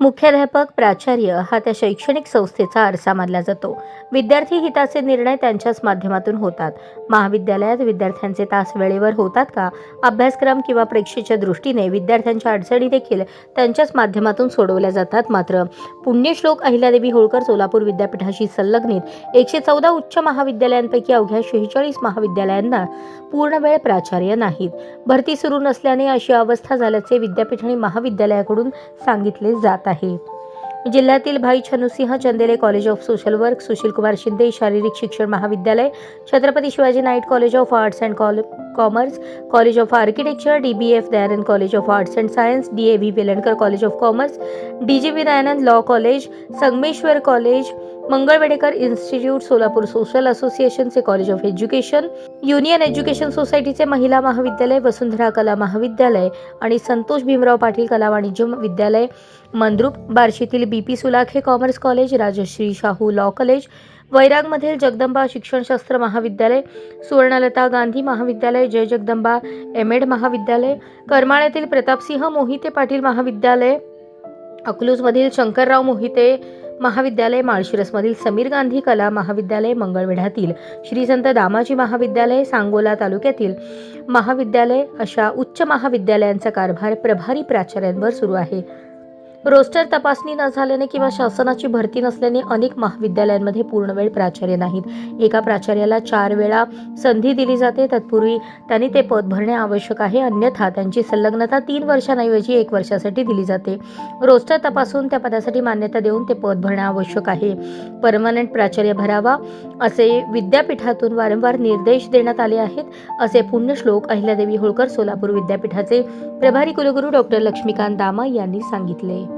मुख्याध्यापक प्राचार्य हा त्या शैक्षणिक संस्थेचा आरसा मानला जातो. विद्यार्थी हिताचे निर्णय त्यांच्याच माध्यमातून होतात. महाविद्यालयात विद्यार्थ्यांचे तास वेळेवर होतात का? अभ्यासक्रम किंवा परीक्षेच्या दृष्टीने विद्यार्थ्यांच्या अडचणी देखील त्यांच्याच माध्यमातून सोडवल्या जातात. मात्र पुण्यश्लोक अहिल्यादेवी होळकर सोलापूर विद्यापीठाशी संलग्नित एकशे चौदा उच्च महाविद्यालयांपैकी अवघ्या शेहेचाळीस महाविद्यालयांना पूर्ण वेळ प्राचार्य नाहीत. भरती सुरू नसल्याने अशी अवस्था झाल्याचे विद्यापीठ आणि महाविद्यालयाकडून सांगितले जात आहे. जिल्ह्यातील Bhai Chhanusingh Chandele college of social work Sushil Kumar Shinde शारीरिक शिक्षण महाविद्यालय Chhatrapati Shivaji night college of arts and call commerce college of architecture D B F Dayanand college of arts and science D A V Velankar college of commerce D G V Dayanand law college Sangameshwar college Mangalvedhekar institute Solapur social असोसिएशनचे college of education union education सोसायटीचे महिला महाविद्यालय वसुंधरा कला महाविद्यालय आणि संतोष भीमराव पाटील कला वाणिज्य विद्यालय Mandrup बार्शीतील B P Sulakhe commerce college Rajashri Shahu law college वैरागमधील Jagdamba शिक्षणशास्त्र महाविद्यालय सुवर्णलता गांधी महाविद्यालय जय जगदंबा एम एड महाविद्यालय करमाळ्यातील प्रतापसिंह मोहिते पाटील महाविद्यालय अकलूजमधील शंकरराव मोहिते महाविद्यालय माळशिरसमधील समीर गांधी कला महाविद्यालय मंगळवेढ्यातील श्री संत दामाजी महाविद्यालय सांगोला तालुक्यातील महाविद्यालय अशा उच्च महाविद्यालयांचा कारभार प्रभारी प्राचार्यांवर सुरू आहे. रोस्टर तपासणी न झाल्याने किंवा शासनाची भरती नसल्याने अनेक महाविद्यालयांमध्ये पूर्णवेळ प्राचार्य नाहीत. एका प्राचार्याला चार वेळा संधी दिली जाते. तत्पूर्वी त्यांनी ते पद भरणे आवश्यक आहे. अन्यथा त्यांची संलग्नता तीन वर्षांऐवजी एक वर्षासाठी दिली जाते. रोस्टर तपासून त्या पदासाठी मान्यता देऊन ते पद भरणे आवश्यक आहे. परमनंट प्राचार्य भरावा असे विद्यापीठातून वारंवार निर्देश देण्यात आले आहेत. असे पुण्यश्लोक अहिल्यादेवी होळकर सोलापूर विद्यापीठाचे प्रभारी कुलगुरू डॉक्टर लक्ष्मीकांत दामा यांनी सांगितले.